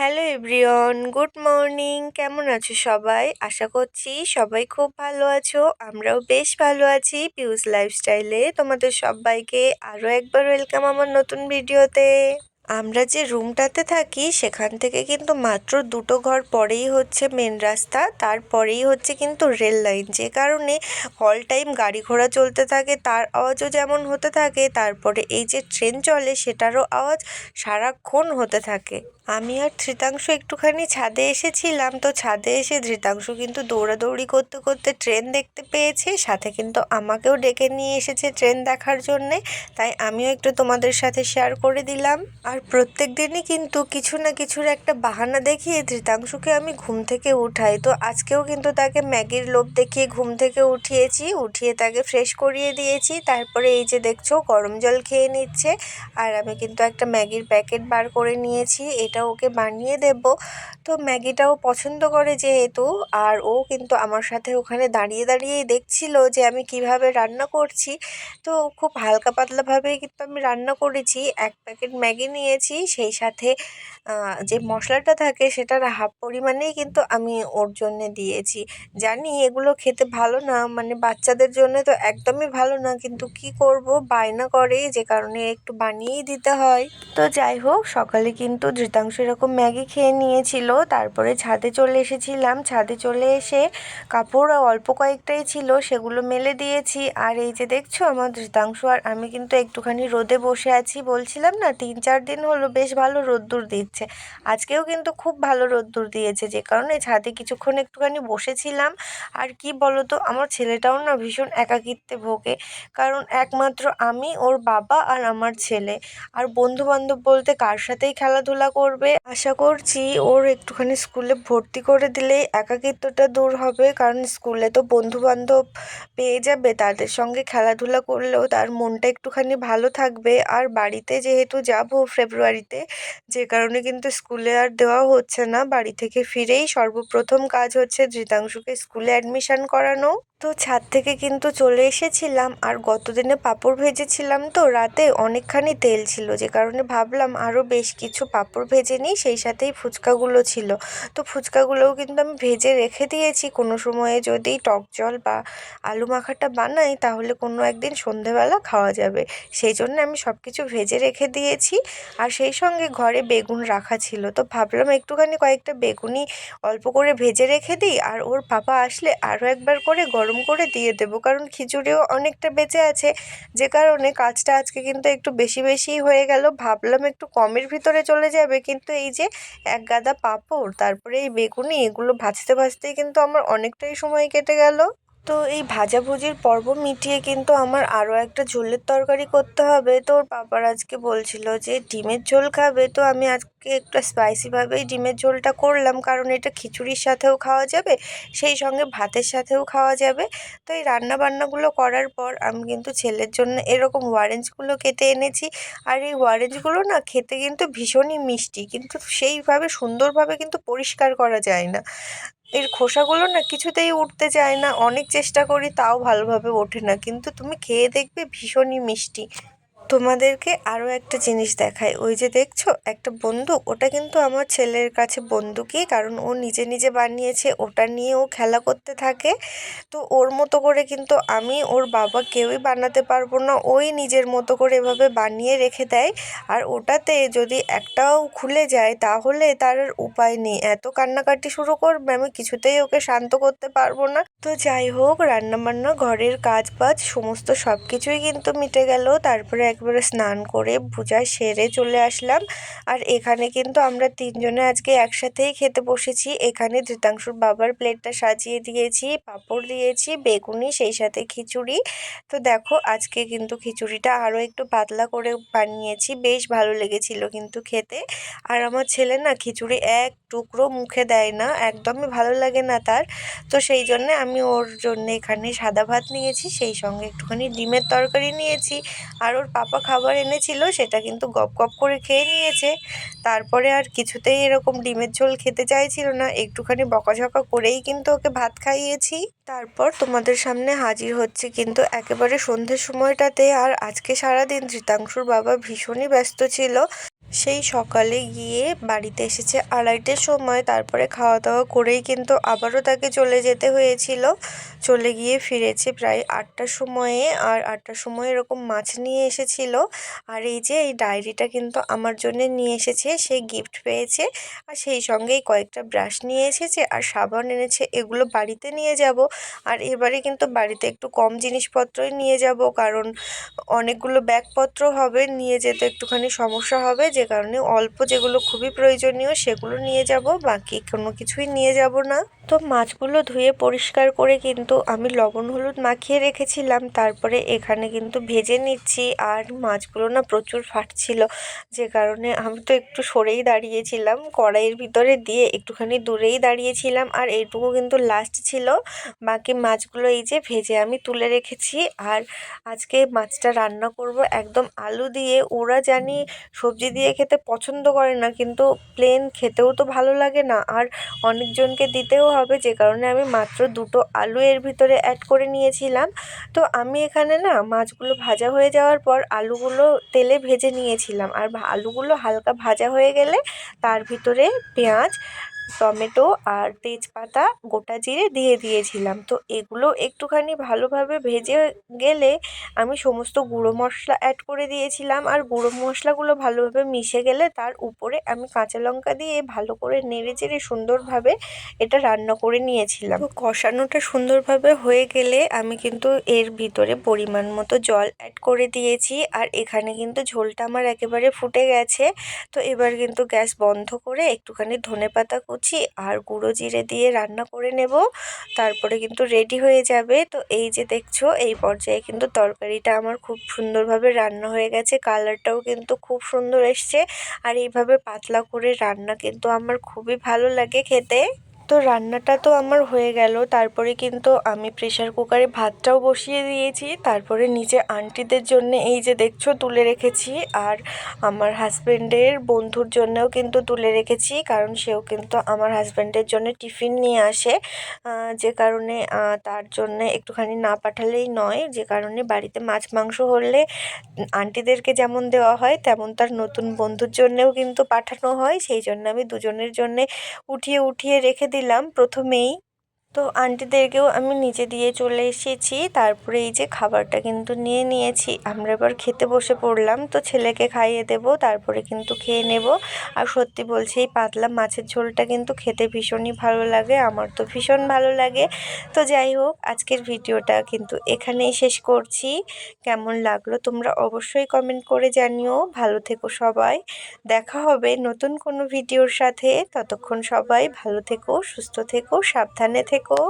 Hello everyone, good morning. কেমন আছো সবাই? আশা করছি সবাই খুব ভালো আছো, আমরাও বেশ ভালো আছি পিউস লাইফস্টাইলে। তোমাদের সবাইকে আরও একবার ওয়েলকাম আমার নতুন ভিডিওতে। আমরা যে রুমটাতে থাকি, সেখান থেকে কিন্তু মাত্র দুটো ঘর পরেই হচ্ছে মেন রাস্তা। তারপরেই হচ্ছে কিন্তু রেল লাইন যে কারণে অল টাইম গাড়ি ঘোড়া চলতে থাকে, তার আওয়াজও যেমন হতে থাকে, তারপরে এই যে ট্রেন চলে, সেটারও আওয়াজ সারাক্ষণ হতে থাকে। আমি আর ধৃতাংশ একটুখানি ছাদে এসেছিলাম, তো ছাদে এসে ধৃতাংশ কিন্তু দৌড়াদৌড়ি করতে করতে ট্রেন দেখতে পেয়েছে, সাথে কিন্তু আমাকেও ডেকে নিয়ে এসেছে ট্রেন দেখার জন্যে, তাই আমিও একটু তোমাদের সাথে শেয়ার করে দিলাম। আর প্রত্যেক দিনই কিন্তু কিছু না কিছুর একটা বাহানা দেখিয়ে ধৃতাংশকে আমি ঘুম থেকে উঠাই, তো আজকেও কিন্তু তাকে ম্যাগির লোভ দেখিয়ে ঘুম থেকে উঠিয়েছি, উঠিয়ে তাকে ফ্রেশ করিয়ে দিয়েছি, তারপরে এই যে দেখছ গরম জল খেয়ে নিচ্ছে, আর আমি কিন্তু একটা ম্যাগির প্যাকেট বার করে নিয়েছি, এটা ওকে বানিয়ে দেব। তো ম্যাগিটাও পছন্দ করে যেহেতু। আর ও কিন্তু আমার সাথে ওখানে দাঁড়িয়ে দাঁড়িয়েই দেখছিল যে আমি কীভাবে রান্না করছি। তো খুব হালকা পাতলাভাবেই কিন্তু আমি রান্না করেছি। এক প্যাকেট ম্যাগি নিয়েছি। সেই সাথে যে মশলাটা থাকে সেটার হাফ পরিমাণেই কিন্তু আমি ওর জন্যে দিয়েছি। জানি এগুলো খেতে ভালো না মানে বাচ্চাদের জন্য তো একদমই ভালো না। কিন্তু কি করব? বায়না করে, যে কারণে একটু বানিয়েই দিতে হয়। তো যাই হোক, সকালে কিন্তু ধৃতাংশ এরকম ম্যাগি খেয়ে নিয়েছিল। তারপরে ছাদে চলে এসেছিলাম। ছাদে চলে এসে কাপড় অল্প কয়েকটাই ছিল, সেগুলো মেলে দিয়েছি। আর এই যে দেখছ, আমার ধৃতাংশ আর আমি কিন্তু একটুখানি রোদে বসে আছি। বলছিলাম না, তিন চার দিন হলো বেশ ভালো রোদ্দুর দিচ্ছে। আজকেও কিন্তু খুব ভালো রোদ্দুর দিয়েছে, যে কারণে ছাদে কিছুক্ষণ একটুখানি বসেছিলাম। আর কি বলো তো আমার ছেলেটাও না ভীষণ একাকিত্বে ভোগে। কারণ একমাত্র আমি, ওর বাবা আর আমার ছেলে। আর বন্ধু বান্ধব বলতে কার সাথেই খেলাধুলা করবে? আশা করছি ওর একটুখানি স্কুলে ভর্তি করে দিলেই একাকিত্বটা দূর হবে, কারণ স্কুলে তো বন্ধু বান্ধব পেয়ে যাবে। তাদের সঙ্গে খেলাধুলা করলেও তার মনটা একটুখানি ভালো থাকবে। আর বাড়িতে যেহেতু যাব ফেব্রুয়ারিতে, যে কারণে কিন্তু স্কুলে আর দেওয়া হচ্ছে না। বাড়ি থেকে ফিরেই সর্বপ্রথম কাজ হচ্ছে ধৃতাংশুকে স্কুলে অ্যাডমিশন করানো। তো ছাদ থেকে কিন্তু চলে এসেছিলাম আর গত দিনে পাঁপড় ভেজেছিলাম তো, রাতে অনেকখানি তেল ছিল। যে কারণে ভাবলাম আরও বেশ কিছু পাঁপড় ভেজে নিই, সেই সাথেই ফুচকাগুলো ছিল। তো ফুচকাগুলোও কিন্তু আমি ভেজে রেখে দিয়েছি। কোনো সময়ে যদি টক জল বা আলু মাখাটা বানাই, তাহলে কোনো একদিন সন্ধেবেলা খাওয়া যাবে। সেই জন্য আমি সব কিছু ভেজে রেখে দিয়েছি। আর সেই সঙ্গে ঘরে বেগুন রাখা ছিল। তো ভাবলাম একটুখানি কয়েকটা বেগুনি অল্প করে ভেজে রেখে দিই, আর ওর পাপা আসলে আরও একবার করে গরম করে দিয়ে দেবো। কারণ খিচুড়িও অনেকটা বেঁচে আছে। যে কারণে কাজটা আজকে কিন্তু একটু বেশি বেশি হয়ে গেল। ভাবলাম একটু কমের ভিতরে চলে যাবে। কিন্তু এই যে এক গাদা পাঁপড়, তারপরে এই বেগুনি, এগুলো ভাজতে ভাজতেই কিন্তু আমার অনেকটাই সময় কেটে গেল। তো এই ভাজাভুজির পর্ব মিটিয়ে কিন্তু আমার আরও একটা ঝোলের তরকারি করতে হবে। তো ওর বাবার আজকে বলছিল যে ডিমের ঝোল খাবে, তো আমি আজকে একটু স্পাইসিভাবেই ডিমের ঝোলটা করলাম, কারণ এটা খিচুড়ির সাথেও খাওয়া যাবে, সেই সঙ্গে ভাতের সাথেও খাওয়া যাবে। তো এই রান্না বান্নাগুলো করার পর আমি কিন্তু ছেলের জন্য এরকম অরেঞ্জগুলো কেটে এনেছি, আর এই অরেঞ্জগুলো না খেতে কিন্তু ভীষণই মিষ্টি, কিন্তু সেইভাবে সুন্দরভাবে কিন্তু পরিষ্কার করা যায় না। এর খোসাগুলো না কিছুতেই উঠতে চায় না। অনেক চেষ্টা করি, তাও ভালোভাবে ওঠে না। কিন্তু তুমি খেয়ে দেখবে ভীষণই মিষ্টি। তোমাদেরকে আরও একটা জিনিস দেখায় ওই যে দেখছ, একটা বন্দুক। ওটা কিন্তু আমার ছেলের কাছে বন্দুকই, কারণ ও নিজে নিজে বানিয়েছে, ওটা নিয়ে ও খেলা করতে থাকে। তো ওর মতো করে কিন্তু আমি ওর বাবা কেউই বানাতে পারব না। ওই নিজের মতো করে এভাবে বানিয়ে রেখে দেয়। আর ওটাতে যদি একটাও খুলে যায়, তাহলে তার উপায় নেই। এত কান্নাকাটি শুরু করবে, আমি কিছুতেই ওকে শান্ত করতে পারব না। তো যাই হোক, রান্নাবান্না, ঘরের কাজ বাজ সমস্ত সব কিছুই কিন্তু মিটে গেল। তারপরে এক একবারে স্নান করে পূজা সেরে চলে আসলাম। আর এখানে কিন্তু আমরা তিনজনে আজকে একসাথেই খেতে বসেছি। এখানে ধৃতাংশুর বাবার প্লেটটা সাজিয়ে দিয়েছি, পাঁপড় দিয়েছি, বেগুনি, সেই সাথে খিচুড়ি। তো দেখো, আজকে কিন্তু খিচুড়িটা আরও একটু পাতলা করে বানিয়েছি। বেশ ভালো লেগেছিল কিন্তু খেতে। আর আমার ছেলে না খিচুড়ি এক টুকরো মুখে দেয় না, একদমই ভালো লাগে না তার। তো সেই জন্যে আমি ওর জন্য এখানে সাদা ভাত নিয়েছি, সেই সঙ্গে একটুখানি ডিমের তরকারি নিয়েছি। আর ওর পাপা খাবার এনেছিল, সেটা কিন্তু গপ গপ করে খেয়ে নিয়েছে। তারপরে আর কিছুতেই এরকম ডিমের ঝোল খেতে চাইছিল না। একটুখানি বকাঝকা করেই কিন্তু ওকে ভাত খাইয়েছি। তারপর তোমাদের সামনে হাজির হচ্ছে কিন্তু একেবারে সন্ধ্যের সময়টাতে। আর আজকে সারাদিন ধৃতাংশুর বাবা ভীষণই ব্যস্ত ছিল। সেই সকালে গিয়ে বাড়িতে এসেছে আড়াইটের সময়। তারপরে খাওয়া দাওয়া করেই কিন্তু আবারও তাকে চলে যেতে হয়েছিল। চলে গিয়ে ফিরেছে প্রায় আটটার সময়ে আর আটটার সময় এরকম মাছ নিয়ে এসেছিল। আর এই যে এই ডায়েরিটা কিন্তু আমার জন্য নিয়ে এসেছে, সে গিফট পেয়েছে। আর সেই সঙ্গেই কয়েকটা ব্রাশ নিয়ে এসেছে আর সাবান এনেছে, এগুলো বাড়িতে নিয়ে যাব। আর এবারে কিন্তু বাড়িতে একটু কম জিনিসপত্রই নিয়ে যাব কারণ অনেকগুলো ব্যাগপত্র হবে, নিয়ে যেতে একটুখানি সমস্যা হবে। যে কারণে অল্প যেগুলো খুবই প্রয়োজনীয় সেগুলো নিয়ে যাব, বাকি কোনো কিছুই নিয়ে যাব না। তো মাছগুলো ধুয়ে পরিষ্কার করে কিন্তু আমি লবণ, হলুদ মাখিয়ে রেখেছিলাম। তারপরে এখানে কিন্তু ভেজে নিচ্ছি আর মাছগুলো না প্রচুর ফাটছিল। যে কারণে আমি তো একটু সরেই দাঁড়িয়েছিলাম, কড়াইয়ের ভিতরে দিয়ে একটুখানি দূরেই দাঁড়িয়েছিলাম আর এইটুকু কিন্তু লাস্ট ছিল। বাকি মাছগুলো এই যে ভেজে আমি তুলে রেখেছি আর আজকে মাছটা রান্না করব একদম আলু দিয়ে। ওরা জানি সবজি দিয়ে খেতে পছন্দ করে না, কিন্তু প্লেন খেতেও তো ভালো লাগে না। আর অনেকজনকে দিতেও হবে, যে কারণে আমি মাত্র দুটো আলু এর ভিতরে অ্যাড করে নিয়েছিলাম। তো আমি এখানে না মাছগুলো ভাজা হয়ে যাওয়ার পর আলুগুলো তেলে ভেজে নিয়েছিলাম। আর আলুগুলো হালকা ভাজা হয়ে গেলে তার ভিতরে পেঁয়াজ টমেটো আর তেজপাতা গোটা জিরে দিয়ে দিয়েছিলাম। তো এগুলো একটুখানি ভালোভাবে ভেজে গেলে আমি সমস্ত গুঁড়ো মশলা অ্যাড করে দিয়েছিলাম। আর গুঁড়ো মশলাগুলো ভালোভাবে মিশে গেলে তার উপরে আমি কাঁচা লঙ্কা দিয়ে ভালো করে নেড়ে চেড়ে সুন্দরভাবে এটা রান্না করে নিয়েছিলাম। কষানোটা সুন্দরভাবে হয়ে গেলে আমি কিন্তু এর ভিতরে পরিমাণ মতো জল অ্যাড করে দিয়েছি। আর এখানে কিন্তু ঝোলটা আমার একেবারে ফুটে গেছে। তো এবার কিন্তু গ্যাস বন্ধ করে একটুখানি ধনে পাতা কুচি আর গুঁড়ো জিরে দিয়ে রান্না করে নেব। তারপরে কিন্তু রেডি হয়ে যাবে। তো এই যে দেখছ, এই পর্যায়ে কিন্তু তরকারিটা আমার খুব সুন্দরভাবে রান্না হয়ে গেছে। কালারটাও কিন্তু খুব সুন্দর এসছে। আর এইভাবে পাতলা করে রান্না কিন্তু আমার খুবই ভালো লাগে খেতে। তো রান্নাটা তো আমার হয়ে গেল। তারপরে কিন্তু আমি প্রেশার কুকারে ভাতটাও বসিয়ে দিয়েছি। তারপরে নিচে আন্টিদের জন্য এই যে দেখছ তুলে রেখেছি। আর আমার হাজব্যান্ডের বন্ধুর জন্যও কিন্তু তুলে রেখেছি। কারণ সেও কিন্তু আমার হাজব্যান্ডের জন্য টিফিন নিয়ে আসে। যে কারণে তার জন্য একটুখানি না পাঠালেই নয়। যে কারণে বাড়িতে মাছ, মাংস হলে আন্টিদেরকে যেমন দেওয়া হয়, তেমন তার নতুন বন্ধুর জন্যেও কিন্তু পাঠানো হয়। সেই জন্য আমি দুজনের জন্যে উঠিয়ে উঠিয়ে রেখে দিই দিলাম প্রথমেই। তো আন্টিদেরকেও আমি নিচে দিয়ে চলে এসেছি। তারপরে এই যে খাবারটা কিন্তু নিয়ে নিয়েছি। আমরা এবার খেতে বসে পড়লাম। তো ছেলেকে খাইয়ে দেব, তারপরে কিন্তু খেয়ে নেব। আর সত্যি বলছি, এই পাতলা মাছের ঝোলটা কিন্তু খেতে ভীষণই ভালো লাগে। আমার তো ভীষণ ভালো লাগে। তো যাই হোক, আজকের ভিডিওটা কিন্তু এখানেই শেষ করছি। কেমন লাগল তোমরা অবশ্যই কমেন্ট করে জানিও। ভালো থেকো সবাই। দেখা হবে নতুন কোনো ভিডিওর সাথে। ততক্ষণ সবাই ভালো থেকো, সুস্থ থেকো, সাবধানে থেকো। থেকো